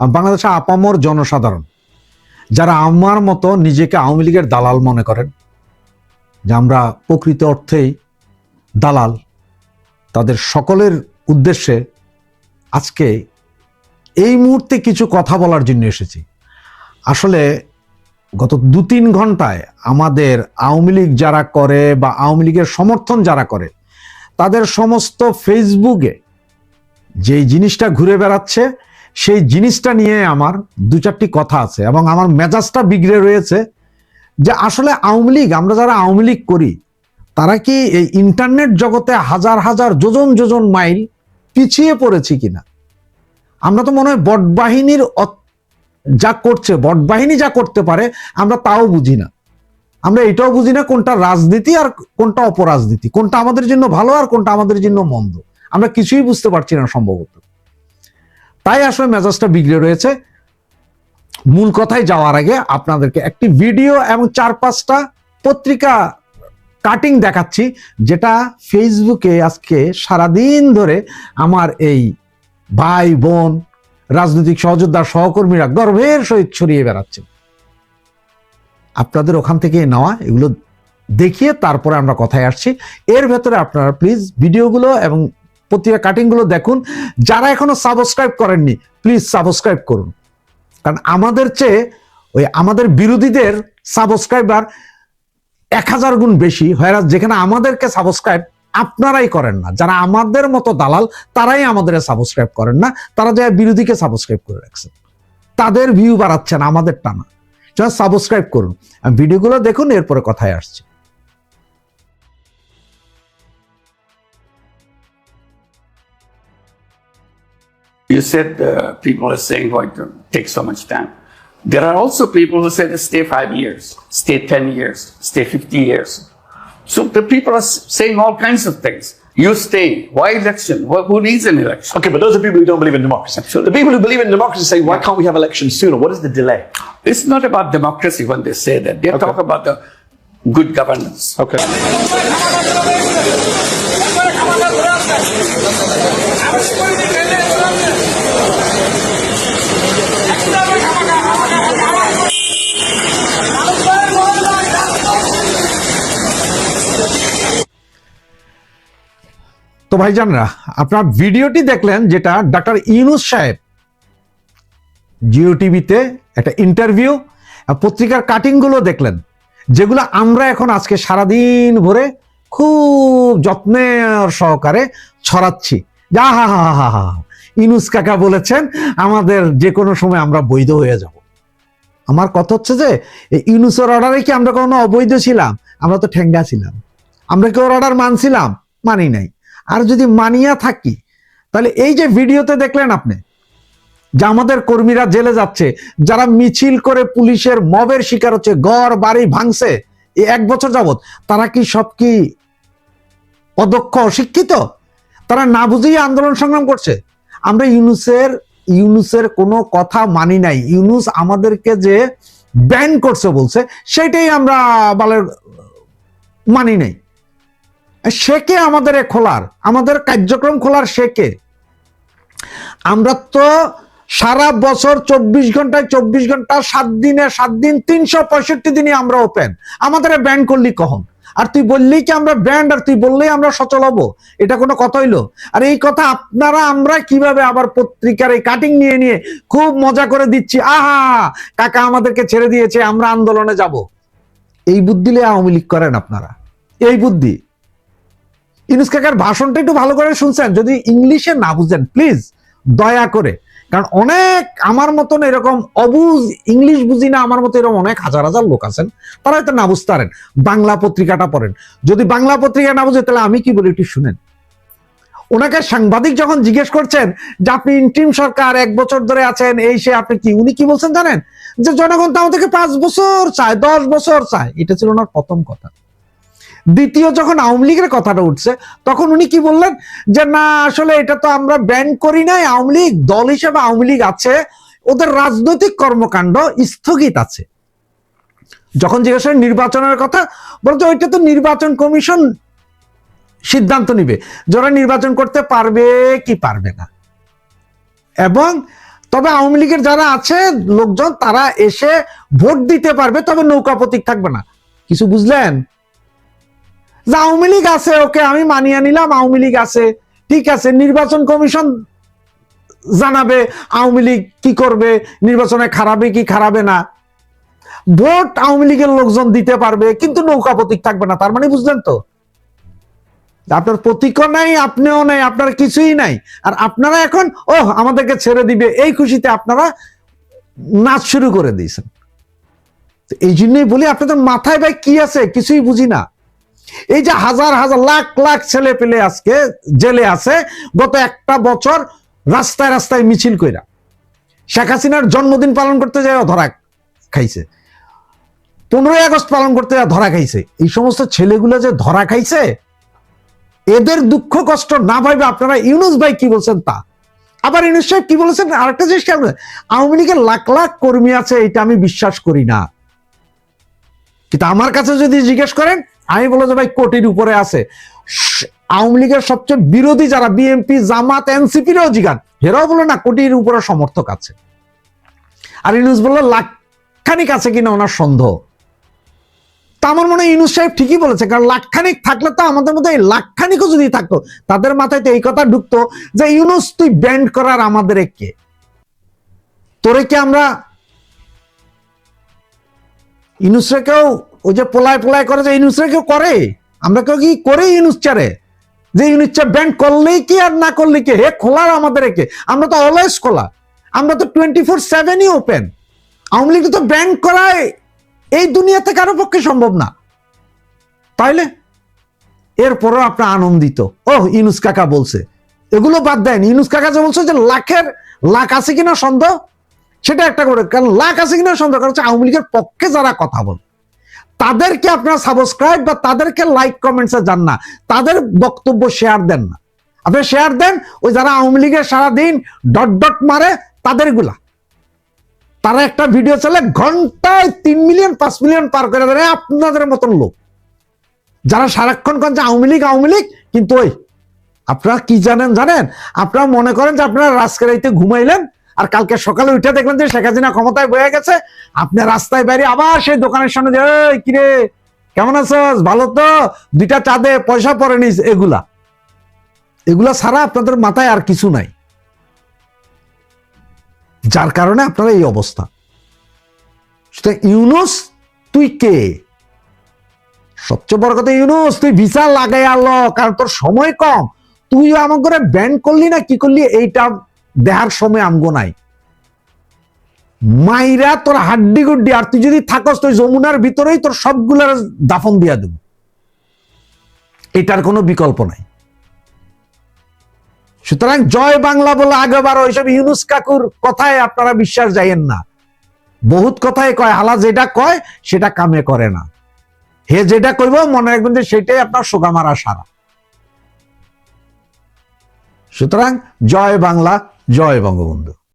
বাংলাদেশের আপামর জনসাধারণ, যারা আমার মতো নিজেকে আওয়ামী লীগের দালাল মনে করেন, যে আমরা প্রকৃত অর্থেই দালাল, তাদের সকলের উদ্দেশ্যে আজকে এই মুহূর্তে কিছু কথা বলার জন্য এসেছি। আসলে গত দু তিন ঘন্টায় আমাদের আওয়ামী লীগ যারা করে বা আওয়ামী লীগের সমর্থন যারা করে, তাদের সমস্ত ফেসবুকে যেই জিনিসটা ঘুরে বেড়াচ্ছে সেই জিনিসটা নিয়ে আমার দু চারটি কথা আছে এবং আমার মেজাজটা বিগড়ে রয়েছে যে আসলে আওয়ামী লীগ, আমরা যারা আওয়ামী লীগ করি, তারা কি এই ইন্টারনেট জগতে হাজার হাজার, যোজন যোজন মাইল পিছিয়ে পড়েছি কিনা? আমরা তো মনে হয় বটবাহিনীর যা করছে, বটবাহিনী যা করতে পারে, আমরা তাও বুঝি না। আমরা এটাও বুঝি না কোনটা রাজনীতি আর কোনটা অপরাজনীতি, কোনটা আমাদের জন্য ভালো আর কোনটা আমাদের জন্য মন্দ। আমরা কিছুই বুঝতে পারছি না সম্ভবত। তাই আসলে মেজাজটা বিগড়ে রয়েছে। মূল কথায় যাওয়ার আগে আপনাদেরকে একটি ভিডিও এবং চার পাঁচটা পত্রিকা কাটিং দেখাচ্ছি, যেটা ফেসবুকে আজকে সারাদিন ধরে আমার এই ভাই, বোন, রাজনৈতিক সহযোদ্ধার সহকর্মীরা গর্বের সহিত ছড়িয়ে বেড়াচ্ছে। আপনাদের ওখান থেকে নেওয়া এগুলো দেখিয়ে তারপরে আমরা কথায় আসছি। এর ভেতরে আপনারা প্লিজ ভিডিওগুলো এবং পত্রিকা কাটিংগুলো দেখুন। যারা এখনও সাবস্ক্রাইব করেননি প্লিজ সাবস্ক্রাইব করুন। কারণ আমাদের চেয়ে ওই আমাদের বিরোধীদের সাবস্ক্রাইবার এক হাজার গুণ বেশি হয়রাস যেখানে আমাদেরকে সাবস্ক্রাইব আপনারাই করেন না। যারা আমাদের মতো দালাল, তারাই আমাদের সাবস্ক্রাইব করেন না। তারা যারা বিরোধীকে সাবস্ক্রাইব করে রাখছেন তাদের ভিউ বাড়াচ্ছেন আমাদের টানা। সাবস্ক্রাইব করুন। ভিডিওগুলো দেখুন, এরপরে কথায় আসছে। You said uh, people are saying why it takes so much time. There are also people who said stay five years, stay 10 years, stay 50 years. So the people are saying all kinds of things. You stay. Why election? Wh- Who needs an election? Okay, but those are people who don't believe in democracy. Absolutely. The people who believe in democracy say, why can't we have elections sooner? What is the delay? It's not about democracy when they say that. They talk about the good governance. Okay. তো ভাইজানরা, আপনার ভিডিওটি দেখলেন যেটা doctor Yunus সাহেব জিও টিভিতে একটা interview পত্রিকার কাটিংগুলো দেখলেন, যেগুলো আমরা এখন আজকে সারাদিন ভরে খুব যত্নের সহকারে ছড়াচ্ছি। যা হা হা হা হা ইনুস কাকা বলেছেন, আমাদের যে কোনো সময় আমরা বৈধ হয়ে যাব। আমার কথা হচ্ছে যে, এই অর্ডারে কি আমরা কোনো অবৈধ ছিলাম? আমরা তো ঠেঙ্গা ছিলাম। আমরা কি ওর অর্ডার মানছিলাম? মানি নাই। আর যদি মানিয়া থাকি, তাহলে এই যে ভিডিওতে দেখলেন আপনি, যে আমাদের কর্মীরা জেলে যাচ্ছে, যারা মিছিল করে পুলিশের মবের শিকার হচ্ছে, ঘর, বাড়ি ভাঙছে, এই এক বছর যাবৎ, তারা কি সব কি অদক্ষ, অশিক্ষিত? তারা না বুঝেই আন্দোলন সংগ্রাম করছে। আমরা ইউনুসের ইউনুসের কোনো কথা মানি নাই। ইউনুস আমাদেরকে যে ব্যান করছে বলছে সেটাই আমরা বালের মানি নাই। সে কে আমাদের খোলার? আমাদের কার্যক্রম খোলার সে কে? আমরা তো সারা বছর চব্বিশ ঘন্টায় চব্বিশ ঘণ্টা, সাত দিনে সাত দিন, তিনশো পঁয়ষট্টি দিনই আমরা ওপেন আমাদের ব্যান করলি কখন? আর তুই বললেই কি আমরা ব্যান্ড আর তুই বললেই আমরা সচল হব? এটা কোনো কথা হইল? আর এই কথা আপনারা, আমরা কীভাবে আবার পত্রিকার এই কাটিং নিয়ে নিয়ে খুব মজা করে দিচ্ছি? আহা! কাকা আমাদেরকে ছেড়ে দিয়েছে, আমরা আন্দোলনে যাব। এই বুদ্ধিলে আওয়ামী লীগ করেন আপনারা। এই বুদ্ধি। ইনুস কাকার ভাষণটা একটু ভালো করে শুনছেন, যদি ইংলিশে না বুঝেন প্লিজ দয়া করে। কারণ অনেক আমার মতন এরকম অবুজ ইংলিশ বুঝি না, আমার মতো এরকম অনেক হাজার হাজার লোক আছেন, তারা হয়তো না বুঝতে পারেন, বাংলা পত্রিকাটা পড়েন। যদি বাংলা পত্রিকা না বুঝে, তাহলে আমি কি বলি একটু শুনেন। ওনাকে সাংবাদিক যখন জিজ্ঞেস করছেন যে আপনি ইন্টিম সরকার, এক বছর ধরে আছেন, এই সে, আপনি কি, উনি কি বলছেন জানেন? যে জনগণ তো আমাদেরকে পাঁচ বছর চায়, দশ বছর চায়। এটা ছিল ওনার প্রথম কথা। দ্বিতীয় যখন আওয়ামী লীগের কথাটা উঠছে, তখন উনি কি বললেন? যে না, আসলে এটা তো আমরা ব্যান করি নাই, আওয়ামী লীগ, দল হিসেবে আওয়ামী লীগ আছে, ওদের রাজনৈতিক কর্মকাণ্ড স্থগিত আছে। যখন জিজ্ঞেস নির্বাচনের কথা বলছে ওইটা তো নির্বাচন কমিশন সিদ্ধান্ত নিবে, যারা নির্বাচন করতে পারবে কি পারবে না। এবং তবে আওয়ামী লীগের যারা আছে, লোকজন, তারা এসে ভোট দিতে পারবে, তবে নৌকা প্রতীক থাকবে না। কিছু বুঝলেন? যে আওয়ামী লীগ আছে, ওকে আমি মানিয়ে নিলাম, আওয়ামী লীগ আছে। ঠিক আছে, নির্বাচন কমিশন জানাবে আওয়ামী লীগ কি করবে, নির্বাচনে খারাপে কি খারাপে না। ভোট আওয়ামী লীগের লোকজন দিতে পারবে, কিন্তু নৌকা প্রতীক থাকবে না, তার মানে বুঝলেন তো? আপনার প্রতীকও নাই, আপনিও নাই, আপনার কিছুই নাই। আর আপনারা এখন ও আমাদেরকে ছেড়ে দিবে, এই খুশিতে আপনারা নাচ শুরু করে দিয়েছেন। এই জন্যই বলি, আপনাদের মাথায় ভাই কি আছে? কিছুই বুঝি না। এই যে হাজার হাজার লাখ লাখ ছেলে পেলে আজকে জেলে আছে, গত একটা বছর রাস্তায় রাস্তায় মিছিল কইরা। শেখ হাসিনার জন্মদিন পালন করতে যায় ধরা খাইছে। পনেরোই আগস্ট পালন করতে ধরা খাইছে। এই সমস্ত ছেলেগুলো যে ধরা খাইছে, এদের দুঃখ কষ্ট না ভাইবে আপনারা ইউনুস ভাই কি বলছেন তা? আবার ইউনুস সাহেব কি বলেছেন? আরেকটা জিনিস আওয়ামী লীগের লাখ লাখ কর্মী আছে এটা আমি বিশ্বাস করি না। কিন্তু আমার কাছে যদি জিজ্ঞেস করেন, আমি বলে যে ভাই কোটির উপরে আছে। আওয়ামী লীগের সবচেয়ে বিরোধী যারা বিএনপি, জামাত এনসিপিরও জিগান হেরাও বলে না কোটির উপরে সমর্থক আছে। আর ইউনুস বলল, লাখখানিক আছে কিনা ওনার সন্দেহ। তা আমার মনে হয় ইনুস সাহেব ঠিকই বলেছে, কারণ লাখখানিক থাকলে তো আমাদের মধ্যে এই লাখখানিকও যদি থাকতো, তাদের মাথায় তো এই কথা ঢুকতো যে ইউনুস তুই ব্যান্ড করার আমাদের কে? তোরে কি আমরা ইউনুসরা কেউ ওই যে পোলায় পোলায় করে যে ইউনুসরা কেউ করে। আমরা কেউ কি করে ইউনুস যে চা ব্যান্ড করলেই কি আর না করলে কি? হে খোলার আমাদের একে আমরা তো অলওয়েজ খোলা। আমরা তো টোয়েন্টি ফোর সেভেনই ওপেন আওয়ামী লীগ তো ব্যান্ড করায় এই দুনিয়াতে কারও পক্ষে সম্ভব না। তাইলে? এরপরও আপনার আনন্দিত। ও ইনুস কাকা বলছে। এগুলো বাদ দেন। ইনুস কাকা যে বলছে যে লাখের লাখ আছে কিনা সন্দেহ? সেটা একটা করে। কারণ লাখ আছে কিনা সন্দেহ, কারণ হচ্ছে আওয়ামী লীগের পক্ষে যারা কথা বলে, তাদেরকে আপনারা সাবস্ক্রাইব বা তাদেরকে লাইক কমেন্টসে যান না। তাদের বক্তব্য শেয়ার দেন না। আপনি শেয়ার দেন, ওই যারা আওয়ামী লীগের সারাদিন ডট ডট মারে, তাদেরগুলা। তারা একটা ভিডিও চলে ঘন্টায় তিন মিলিয়ন পাঁচ মিলিয়ন পার করে দেয় আপনাদের মতন লোক। যারা সারাক্ষণ কন যে আওয়ামী লীগ আওয়ামী লীগ, কিন্তু ওই, আপনারা কি জানেন জানেন? আপনারা মনে করেন যে আপনারা রাজকেরাইতে ঘুমাইলেন আর কালকে সকালে উঠে দেখলেন যে শেখ হাসিনা ক্ষমতায় বয়ে গেছে। আপনি রাস্তায় বাইরে আবার সেই দোকানের সামনে যে "এই, কিরে কেমন আছস? ভালো তো? দুইটা চাঁদে পয়সা পরে নিস এগুলা। এগুলা ছাড়া আপনাদের মাথায় আর কিছু নাই। যার কারণে আপনার এই অবস্থা। ইউনুস তুই কে? সবচেয়ে বড় কথা ইউনুস তুই ভিসা লাগাই আলো কারণ তোর সময় কম। তুই আমার করে ব্যান করলি না কি করলি? এইটা দেহার সময় আমগো নাই মাইরা তোর হাড্ডি গুড্ডি, আর তুই যদি থাকস তুই যমুনার ভিতরেই তোর সবগুলার দাফন দিয়া দেব। এটার কোনো বিকল্প নাই। সুতরাং জয় বাংলা বলে আগেবার ওইসব ইউনুস কাকুর কথায় আপনারা বিশ্বাস যাইয়েন না। বহুত কথাই কয় হালা যেটা কয়, সেটা কামে করে না। হে যেটা কইব, মনে রাখবেন যে সেটাই আপনার সোগামারা সারা। সুতরাং জয় বাংলা জয় বঙ্গবন্ধু।